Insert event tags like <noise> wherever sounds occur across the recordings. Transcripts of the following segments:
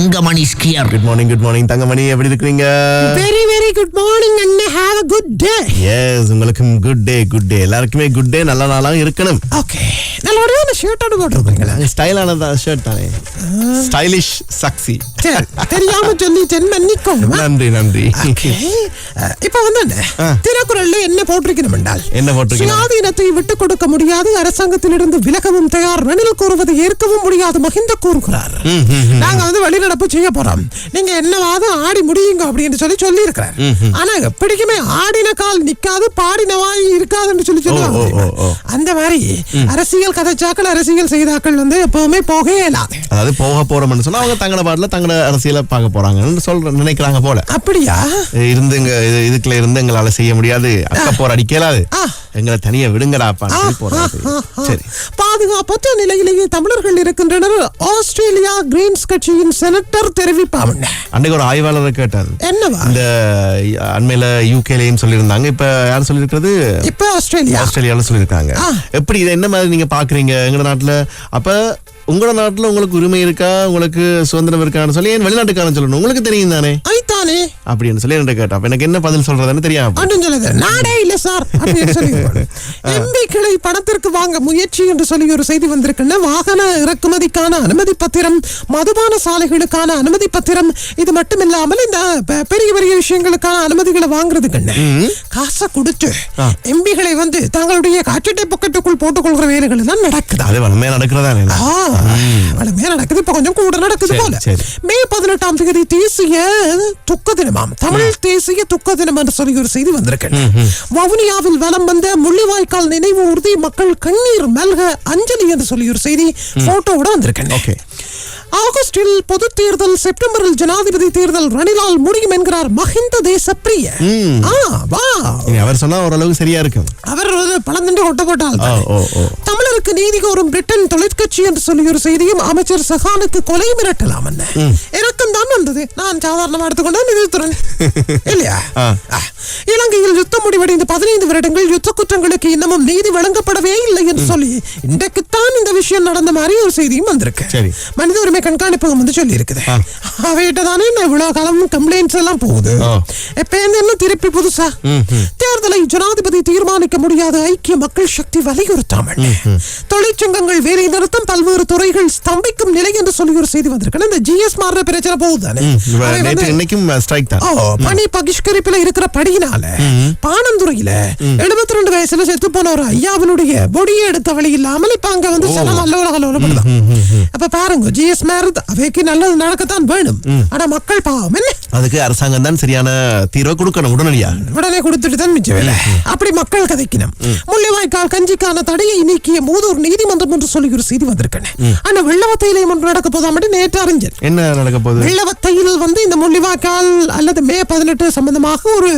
Thangamani skier. Good morning good morning Thangamani. எப்படி இருக்கிறீங்க? Very very good morning அண்ணே. Have a good day yes உங்களுக்கும் good day good day எல்லாருக்குமே good டே நல்ல நாளா இருக்கணும். ஓகே நல்ல ஒரு ஷர்ட்டோட போட்டிருக்கீங்களா ஸ்டைலான ஷர்ட் தானே? ஸ்டைலிஷ் சக்சி தெரியாம சொல்லிட்டேன் மன்னிக்கோங்க நன்றி நன்றி. இப்ப வந்து. திருக்குறள்ல என்ன போட்டிருக்கணும் என்றால் என்ன போட்டிருக்கணும்? சுயாதீனத்தை விட்டுக் கொடுக்க முடியாது அரசாங்கத்திலிருந்து விலகவும் தயார் ரணில் கூறுவதை ஏற்கவும் முடியாது மகிந்த கூறுகிறார். நாங்க வந்து வெளிநடப்பு செய்ய போறோம் நீங்க என்னவாது ஆடி முடியுங்க அப்படின்னு சொல்லி சொல்லி இருக்கிறார் ஆனா எப்படிக்குமே ஆடின கால் நிக்காது பாடின வாய் இருக்காதுன்னு சொல்லி. சொல்லுவாங்க. அந்த மாதிரி அரசியல் கதைச்சாக்கள் அரசியல் செய்தாக்கள் வந்து எப்பவுமே போகவே இயலாது அதாவது போக போறோம்னு சொன்னா அவங்க தங்கட பாட்டுல தங்கட அரசியலை பார்க்க போறாங்கன்னு சொல்ற நினைக்கிறாங்க போல. அப்படியா? இருந்து இங்க இதுக்குள்ள இருந்து எங்களால செய்ய முடியாது. அக்க அடிக்கலாது ஆ. எங்களை தனியா போறாங்க சரி. பாதுகாப்பற்ற நிலையிலேயே தமிழர்கள் இருக்கின்றனர். ஆஸ்திரேலியா கிரீன்ஸ் கட்சியின் செனட்டர் தெரிவிப்பாமண்ண அன்னைக்கு ஒரு ஆய்வாளரை கேட்டார். என்னவா? இந்த அண்மையில யூகேலையும் சொல்லியிருந்தாங்க. இப்ப யார் சொல்லியிருக்கிறது? இப்ப ஆஸ்திரேலியா. ஆஸ்திரேலியால சொல்லியிருக்காங்க. எப்படி இதை என்ன மாதிரி நீங்க பாக்குறீங்க? எங்க நாட்டுல? அப்ப உங்களோட நாட்டுல உங்களுக்கு உரிமை இருக்கா? உங்களுக்கு சுதந்திரம் இருக்கான்னு சொல்லி ஏன் வெளிநாட்டுக்காரன் சொல்லணும்? உங்களுக்கு தெரியும் தானே? ஐத்தானே அப்படின்னு சொல்லி என்ன கேட்டா எனக்கு என்ன பதில் சொல்றதுன்னு தெரியாம சொல்லுது நாடே இல்ல சார் எம்பிக்களை பணத்திற்கு வாங்க முயற்சி என்று சொல்லி ஒரு செய்தி வந்திருக்குன்னா வாகன இறக்குமதிக்கான அனுமதி பத்திரம் மதுபான சாலைகளுக்கான அனுமதி பத்திரம் இது மட்டும் இல்லாமல் இந்த பெரிய பெரிய விஷயங்களுக்கான அனுமதிகளை வாங்குறதுக்குன்னு காசை கொடுத்து எம்பிகளை வந்து தங்களுடைய காற்றட்டை பொக்கெட்டுக்குள் போட்டுக்கொள்கிற வேலைகள் தான் நடக்குது. அது நடக்கிறதா நடக்குது இப்ப கொஞ்சம் கூட நடக்குது சரி, போல. சரி. மே பதினெட்டாம் தேதி தேசிய துக்க தினமாம் தமிழ் தேசிய துக்க தினம் என்று சொல்லி ஒரு செய்தி வந்திருக்கு. வவுனியாவில் வலம் வந்த முள்ளிவாய்க்கால் நினைவு ஊர்தி மக்கள் கண்ணீர் மல்க அஞ்சலி என்று சொல்லி ஒரு செய்தி போட்டோவோட வந்திருக்கு. ஓகே. ஆகஸ்டில் பொது தேர்தல் செப்டம்பரில் ஜனாதிபதி தேர்தல் ரணிலால் முடியும் என்கிறார் மஹிந்த தேசப்பிரிய. அவர் சொன்னா ஓரளவுக்கு சரியா இருக்கும். அவர் பழந்திண்டு கொட்ட போட்டால் தமிழருக்கு நீதி கோரும் பிரிட்டன் தொழிற்கட்சி என்று சொல்லி ஒரு செய்தியும் அமைச்சர் சஹானுக்கு கொலை மிரட்டலாம் என்ன? எனக்கும் தான் வந்தது. நான் சாதாரணமா எடுத்துக்கொண்டேன் நிதித்துறேன். <laughs> இல்லையா. இலங்கையில் யுத்தம் முடிவடைந்த பதினைந்து வருடங்கள் யுத்த குற்றங்களுக்கு இன்னமும் நீதி வழங்கப்படவே இல்லை என்று சொல்லி இன்றைக்குத்தான் இந்த விஷயம் நடந்த மாதிரி ஒரு செய்தியும் வந்திருக்கு. சரி. மனித உரிமை கண்காணிப்பகம் வந்து சொல்லி இருக்குது அவைகிட்ட தானே இந்த இவ்வளவு காலம் கம்ப்ளைண்ட்ஸ் எல்லாம் போகுது. இப்ப என்ன திருப்பி புதுசா? தேர்தலை ஜனாதிபதி தீர்மானிக்க முடியாத ஐக்கிய மக்கள் சக்தி வலியுறுத்தாமல் தொழிற்சங்கங்கள் வேலை நிறுத்தம் பல்வேறு துறைகள் ஸ்தம்பிக்கும் நிலை என்று சொல்லி ஒரு செய்தி வந்திருக்கு இந்த ஜிஎஸ் மாறுற பிரச்சனை ஸ்ட்ரைக் தான். பணி பகிஷ்கரிப்புல இருக்கிற படியினால பானந்துறையில எழுபத்தி ரெண்டு வயசுல செத்து போன ஒரு ஐயாவினுடைய பொடியை எடுத்த வழி இல்லாமல் இப்ப அங்க வந்து சனம் அல்லோல அல்லோலப்படுதான் அப்ப பாருங்க ஜிஎஸ் மேரத் அவைக்கு நல்லது நடக்கத்தான் வேணும். ஆனா மக்கள் பாவம் என்ன? அதுக்கு அரசாங்கம் தான் சரியான தீர்வை கொடுக்கணும் உடனடியா உடனே கொடுத்துட்டு தான் மிச்ச வேலை. அப்படி மக்கள் கதைக்கணும். முள்ளிவாய்க்கால் கஞ்சிக்கான தடையை நீக்கிய மூதூர் நீதிமன்றம் என்று சொல்லி ஒரு செய்தி வந்திருக்கேன் ஆனா வெள்ளவத்தையிலே ஒன்று நடக்க போதா மட்டும் நேற்று அறிஞர். என்ன நடக்க போகுது? வெள்ளவத்தையில் வந்து இந்த முள்ளிவாய்க்கால் அல்லது மே பதினெட்டு சம்பந்தமாக ஒரு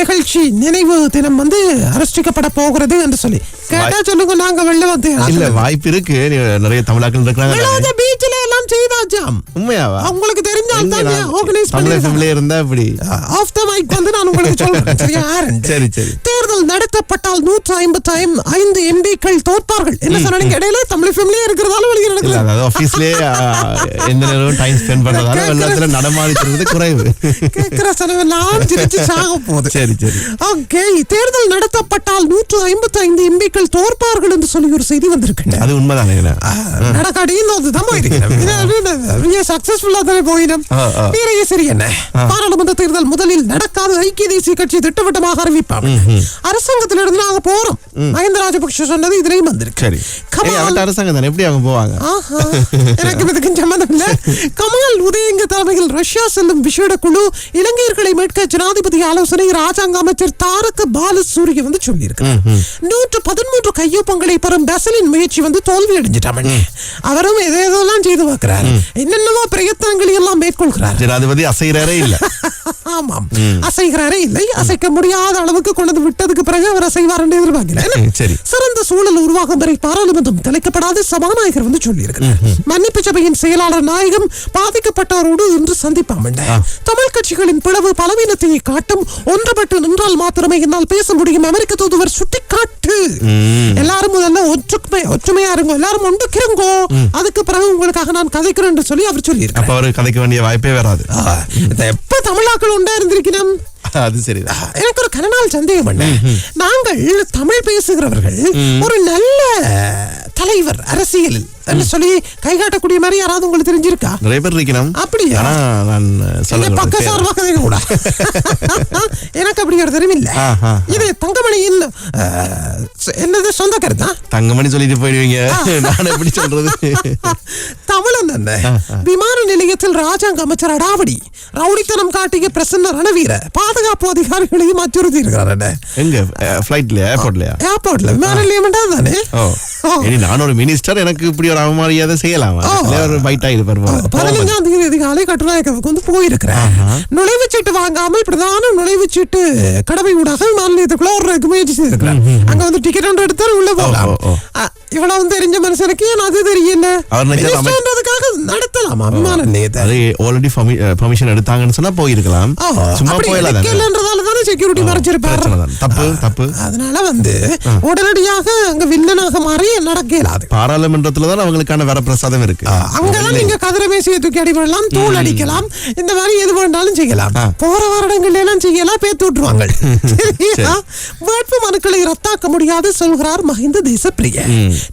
நிகழ்ச்சி நினைவு தினம் வந்து அனுஷ்டிக்கப்பட போகிறது என்று சொல்லி. கேட்டா சொல்லுங்க நாங்க வெள்ளவத்தை இல்ல வாய்ப்பு இருக்கு. நிறைய தமிழாக்கள் இருக்கிறாங்க. பீச்சில் எல்லாம் செய்தாச்சாம் உண்மையாவா? உங்களுக்கு தெரிஞ்சால் தான் ஆர்கனைஸ் பண்ணி இருந்தா இப்படி. ஆஃப் த மைக் வந்து நான் உங்களுக்கு சொல்றேன்? சரி, சரி. தேர்தல் நடத்தப்பட்டால் நூற்று ஐம்பத்தி ஐந்து எம்பிக்கள் தோற்பார்கள். என்ன சொன்னாங்க இடையில தமிழ் ஃபிலிம்லயே இருக்கிறதால இல்ல நடக்கல ஆபீஸ்லயே <laughs> எந்த நேரமும் டைம் ஸ்பெண்ட் பண்றதால கேக்குற- வெள்ளத்துல நடமாடி தருவது குறைவு. கேட்கிற செலவெல்லாம் சிரிச்சு சாக போகுது. சரி சரி. ஓகே தேர்தல் நடத்தப்பட்டால் நூற்று ஐம்பத்தி ஐந்து எம்பிக்கள் தோற்பார்கள் என்று சொல்லி ஒரு செய்தி வந்திருக்கு அது உண்மைதானே? நடக்காடியும் அதுதான் போயிருக்கணும் சக்சஸ்ஃபுல்லா தானே போயிடும். ஆ, ஆ. வீரைய சரி என்ன? பாராளுமன்ற தேர்தல் முதலில் நடக்காது. ஐக்கிய தேசிய கட்சி திட்டவட்டமாக அறிவிப்பாங்க. அரசாங்க அரசாங்கத்துல இருந்து நாங்க போறோம். மஹிந்த ராஜபக்ஷ சொன்னது இதுலயும் வந்திருக்கு. சரி. அரசாங்கம் தானே? எப்படி அவங்க போவாங்க? ஆஹா, எனக்கு இதுக்கு சம்மந்தம் இல்ல கமால் உதயங்க தலைமையில் ரஷ்யா செல்லும் விசேட குழு இலங்கையர்களை மீட்க ஜனாதிபதி ஆலோசனை ராஜாங்க அமைச்சர் தாரக பாலசூரிய வந்து சொல்லியிருக்கிறார் நூற்று பதிமூன்று கையொப்பங்களை பெறும் பெசலின் முயற்சி வந்து தோல்வி அடைஞ்சிட்டாமண்ணே அவரும் எதெல்லாம் செய்து பார்க்கிறார். என்னென்னவோ பிரயத்தனங்களை எல்லாம் மேற்கொள்கிறார். ஜனாதிபதி அசைகிறாரே இல்ல. <laughs> ஆமாம். அசைகிறாரே இல்லை. அசைக்க முடியாத அளவுக்கு கொண்டு விட்டதுக்கு பிறகு அவர் அசைவார் என்று எதிர்பார்க்கிறேன். சிறந்த சூழல் உருவாகும் வரை பாராளுமன்றம் தலைக்கப்படாது சபாநாயகர் வந்து சொல்லியிருக்கிறார். மன்னிப்பு சபையின் செயலாளர் நாயகம் பாதிக்கப்பட்டவரோடு இன்று சந்திப்பாம். தமிழ் கட்சிகளின் பிளவு பலவீனத்தை காட்டும். ஒன்றுபட்டு நின்றால் மாத்திரமே என்னால் பேச முடியும். அமெரிக்க தூதுவர் சுட்டிக்காட்டு. எல்லாரும் முதல்ல ஒற்றுமை ஒற்றுமையா இருங்கோ. எல்லாரும் ஒன்றுக்கிறங்கோ அதுக்கு பிறகு உங்களுக்காக நான் கதைக்கிறேன் என்று சொல்லி அவர் சொல்லியிருக்கார் அப்ப அவரு கதைக்க வேண்டிய வாய்ப்பே வராது. எப்ப தமிழாக்கள் உண்டா இருந்திருக்கிறோம் <laughs> அது சரிதான். எனக்கு ஒரு கனநாள் சந்தேகம் பண்ண நாங்கள் தமிழ் பேசுகிறவர்கள் ஒரு நல்ல தலைவர் அரசியலில் என்று சொல்லி கை காட்டக்கூடிய மாதிரி யாராவது உங்களுக்கு தெரிஞ்சிருக்கா? நிறைய பேர் இருக்கணும். அப்படியா? நான் பக்க சார்பாக கூட? <laughs> எனக்கு அப்படி ஒரு தெரிவில்ல. ஆஹா. இது தங்கமணியின் என்னது சொந்த கருத்தா? தங்கமணி சொல்லிட்டு போயிடுவீங்க. நான் எப்படி சொல்றது? தமிழன் என்ன? விமான நிலையத்தில் ராஜாங்க அமைச்சர் அடாவடி ரவுடித்தனம் காட்டிய பிரசன்ன ரணவீர பாதுகாப்பு அதிகாரிகளையும் அச்சுறுத்தி இருக்கிறார் என்ன எங்க ஏர்போர்ட்லயா ஏர்போர்ட்ல தானே? நான் ஒரு மினிஸ்டர் எனக்கு இப்படி ஒரு அவமரியாதை செய்யலாமா. ஒரு பைட் ஆயிருப்பாரு பதினஞ்சாம் தேதி அதிகாலை கட்டுநாயக்கவுக்கு வந்து போயிருக்கிறேன். நுழைவுச்சீட்டு வாங்காமல் பிரதான நுழைவுச்சீட்டு கடமை ஊடாக விமான நிலையத்துக்குள்ள ஒரு முயற்சி செய்திருக்கிறேன். அங்க வந்து டிக்கெட் ஒன்று எடுத்தால் உள்ள போகலாம். இவ்வளவு தெரிஞ்ச மனுஷனுக்கு ஏன் அது தெரியல? நடத்தலாமா. விமான நிலையத்தை அது ஆல்ரெடி பர்மிஷன் எடுத்தாங்கன்னு சொன்னா போயிருக்கலாம். சும்மா போயிடலாம் தானே. செக்யூரிட்டி மறைச்சிருப்பாரு. தப்பு தப்பு. அதனால வந்து உடனடியாக அங்க வில்லனாக மாறி நடக்க இயலாது பாராளுமன்றத்துல தான் அவங்களுக்கான வரப்பிரசாதம் இருக்கு. அங்கதான் நீங்க கதிர மேசியை தூக்கி அடிபடலாம் தூள் அடிக்கலாம் இந்த மாதிரி எது வேணாலும் செய்யலாம். போற வருடங்கள் எல்லாம் செய்யலாம் பேத்து விட்டுருவாங்க? <laughs> வேட்பு மனுக்களை ரத்தாக்க முடியாது சொல்கிறார் மஹிந்த தேசப்பிரிய.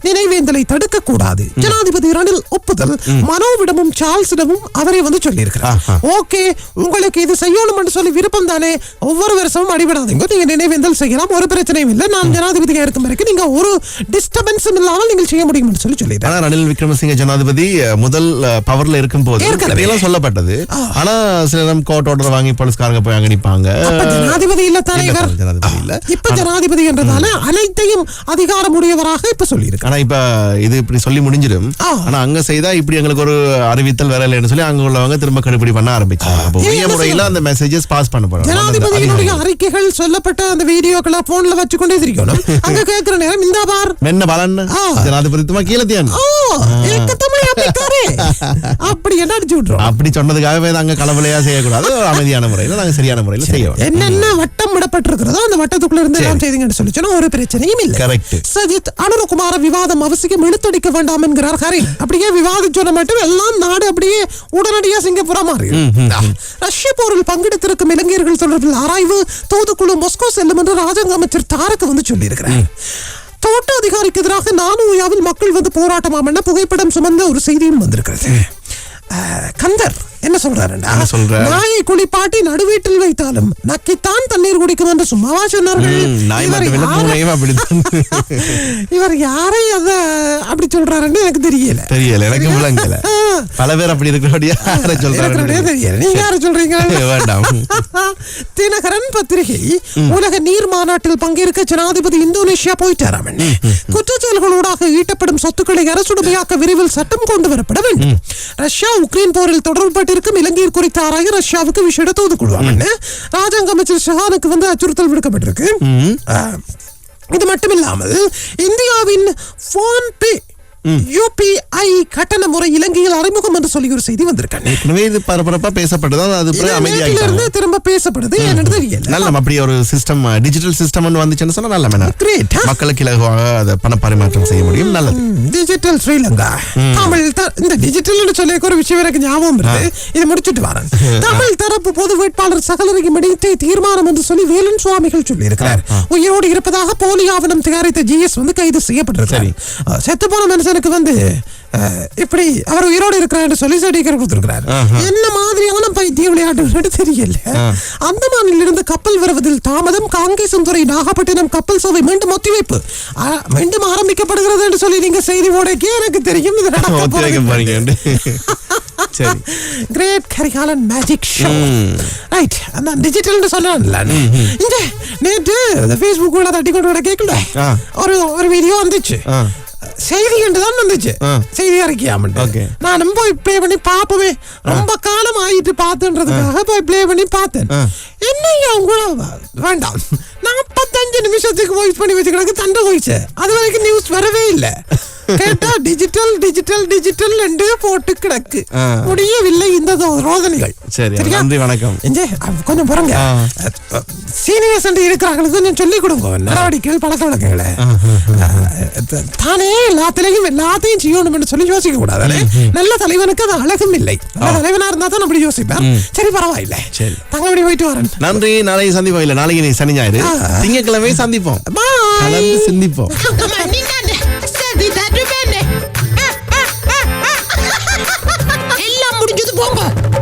நினைவேந்தலை தடுக்க கூடாது ஜனாதிபதி ரணில் ஒப்புதல் மனோவிடமும் சார்ல்ஸிடமும் அவரே வந்து சொல்லியிருக்கிறார். ஓகே உங்களுக்கு இது செய்யணும் என்று சொல்லி விருப்பம் தானே ஒவ்வொரு வருஷமும் அடிபடாதீங்க. நீங்க நினைவேந்தல் செய்யலாம். ஒரு பிரச்சனையும் இல்லை. நான் ஜனாதிபதியா இருக்கும் வரைக்கும் நீங்க ஒரு டிஸ்டர்பன்ஸும் இல்லாமல் நீங்கள் செய்ய முடியும் என்று சொல்லி ஆனா ரணில் விக்ரமசிங்க ஜனாதிபதி முதல் பவர்ல இருக்கும் போது சொல்லப்பட்டது. ஆனா சில நேரம் கோர்ட் ஆர்டர் வாங்கி போலீஸ்காரங்க போய் அங்க நிப்பாங்க. ஜனாதிபதி இல்ல தலைவர் இப்ப ஜனாதிபதி என்றதால அனைத்தையும் அதிகாரமுடையவராக இப்ப சொல்லியிருக்கு ஆனா இப்ப இது இப்படி சொல்லி முடிஞ்சிடும். ஆனா அங்க செய்தா இப்படி எங்களுக்கு ஒரு அறிவித்தல் வரலன்னு சொல்லி அங்க உள்ளவங்க திரும்ப கடுபிடி பண்ண ஆரம்பிச்சாங்க அப்போ இது உரிய என்ன முறையில அந்த மெசேஜஸ் பாஸ் பண்ண போறாங்க ஜனாதிபதியினுடைய அறிக்கைகள் சொல்லப்பட்ட அந்த வீடியோக்களை போன்ல வச்சுக்கொண்டே இருக்கணும் அங்க கேட்கிற நேரம் இந்த பார். மென்ன பலன். ஜனாதிபதி துமா கீழே தியான் ஓ ஏக்க தமிழ் அப்படிக்காரே அப்படி என்ன அடிச்சு விட்டுரும்? அப்படி சொன்னதுக்காகவே நாங்க கலவலையா செய்யக்கூடாது. அமைதியான முறையில நாங்க சரியான முறையில செய்ய வேண்டும் என்னென்ன வட்டம் விடப்பட்டிருக்கிறதோ அந்த வட்டத்துக்குள்ள இருந்து எல்லாம் செய்தீங்கன்னு சொல்லி சொன்னா ஒரு பிரச்சனையும் இல்லை. Correct. சஜித் அனுரகுமார விவாதம் அவசியம் இழுத்தடிக்க வேண்டாம் என்கிறார் ஹரின் அப்படியே விவாதம் சொன்ன மட்டும் எல்லாம் நாடு அப்படியே உடனடியா சிங்கப்பூரா மாறி ரஷ்ய போரில் பங்கெடுத்திருக்கும் இளைஞர்கள் தொடர்பில் ஆராய்வு தூதுக்குழு மொஸ்கோ செல்லும் என்று ராஜாங்க அமைச்சர் தாரக் வந்து சொல்லியிருக்கிறார். தோட்ட அதிகாரிக்கு எதிராக நானூயாவில் மக்கள் வந்து போராட்டமாம் என புகைப்படம் சுமந்த ஒரு செய்தியும் வந்திருக்கிறது. கந்தர் என்ன சொல்றாருண்டா என்ன சொல்றார்? நாயை குளிப்பாட்டி நடுவீட்டில் வைத்தாலும் நக்கித்தான் தண்ணீர் குடிக்கும் என்று சும்மாவா சொன்னார்கள்? <laughs> இவர் யாரை- அத அப்படி சொல்றாருன்னு எனக்கு தெரியல. தெரியல எனக்கு விளங்கல. பல பேர் அப்படி இருக்கிறபடியா சொல்றாங்க தெரியல. நீங்க யாரை சொல்றீங்க? <laughs> வேண்டாம். <laughs> தினகரன் பத்திரிகை உலக நீர் மாநாட்டில் பங்கேற்க ஜனாதிபதி இந்தோனேஷியா போயிட்டாராம். குற்றச்செயல்களூடாக ஈட்டப்படும் சொத்துக்களை அரசுடைமையாக்க விரைவில் சட்டம் கொண்டு வரப்பட வேண்டும். ரஷ்யா உக்ரைன் போரில் தொடர்பட்டிருக்கும் இலங்கையில் குறித்த ஆராய ரஷ்யாவுக்கு விஷய தூதுக்குழுவாங்க ராஜாங்க அமைச்சர் ஷஹானுக்கு வந்து அச்சுறுத்தல் விடுக்கப்பட்டிருக்கு. இது மட்டும் இல்லாமல் இந்தியாவின் போன் பே யூபிஐ கட்டண முறை இலங்கையில் அறிமுகம் என்று சொல்லி ஒரு செய்தி வந்திருக்காங்க. ஏற்கனவே இது பரபரப்பா பேசப்பட்டது அது அமைதியாகிட்டாங்க திரும்ப பேசப்படுது என்னன்னு தெரியல. நல்ல அப்படி ஒரு சிஸ்டம் டிஜிட்டல் சிஸ்டம் வந்துச்சுன்னு சொன்னா நல்ல huh? மக்களுக்கு இலகுவாக அதை பண பரிமாற்றம் செய்ய முடியும் நல்லது. ஸ்ரீலங்கா தமிழ் த- இந்த டிஜிட்டல் சொல்லி ஒரு விஷயம் எனக்கு ஞாபகம் இருக்கு இதை முடிச்சிட்டு வரேன் தமிழ் தரப்பு பொது வேட்பாளர் சகலரையும் இணைத்தே தீர்மானம் என்று சொல்லி வேலன் சுவாமிகள் சொல்லி இருக்கிறார் உயிரோடு இருப்பதாக போலி ஆவணம் தயாரித்த ஜிஎஸ் வந்து கைது செய்யப்பட்டிருக்காரு செத்து போன மனுஷனுக்கு வந்து இப்படி அவர் உயிரோடு இருக்கிறார் சொல்லி சர்டிஃபிகேட் கொடுத்திருக்கிறார் என்ன மாதிரியான விளையாட்டு தெரியல. அந்தமானில் இருந்து கப்பல் வருவதில் தாமதம் காங்கேசன்துறை நாகப்பட்டினம் கப்பல் சேவை மீண்டும் ஒத்திவைப்பு. மீண்டும் ஆரம்பிக்கப்படுகிறது என்று சொல்லி நீங்க செய்தி போடக்கே எனக்கு தெரியும். இது நடக்க great <laughs> Karikalan magic show right அந்த டிஜிட்டல்னு சொல்லலாம்ல. இந்த நேற்று ஃபேஸ்புக் உள்ள தட்டி கொண்டு வர கேட்கல. ஆ. ஒரு ஒரு வீடியோ வந்துச்சு. செய்தி என்று தான் வந்துச்சு. செய்தி அறிக்கையாமட்டு Okay. நானும் போய் ப்ளே பண்ணி பார்ப்போமே. ரொம்ப காலம் ஆயிட்டு பார்த்தேன்றதுக்காக போய் ப்ளே பண்ணி பார்த்தேன். என்னையா உங்கள வேண்டாம். நாற்பத்தஞ்சு நிமிஷத்துக்கு வாய்ஸ் பண்ணி வச்சு கிடக்கு தண்டை போயிடுச்சு. அது வரைக்கும் நியூஸ் வரவே இல்லை. கேட்டா டிஜிட்டல் டிஜிட்டல் டிஜிட்டல் என்று போட்டு கிடக்கு. முடியவில்லை இந்த ரோதனைகள். சரி? நன்றி, வணக்கம். கொஞ்சம் பாருங்க. சீனியர்ஸ் இருக்கிறாங்களுக்கு கொஞ்சம் சொல்லிக் கொடுங்க. நடவடிக்கைகள் பழக்க வழக்கங்களை. தானே எல்லாத்திலையும் எல்லாத்தையும் செய்யணும் சொல்லி யோசிக்க கூடாது நல்ல தலைவனுக்கு அது அழகும் இல்லை. நல்ல தலைவனா இருந்தா தான் அப்படி யோசிப்பேன். சரி பரவாயில்லை. சரி. தங்கபடி போயிட்டு வரேன்? நன்றி நாளைக்கு சந்திப்போம். இல்ல நாளைக்கு நீ சனி ஞாயிறு. ஆ. திங்கட்கிழமை சந்திப்போம். பாய் கலந்து சிந்திப்போம்.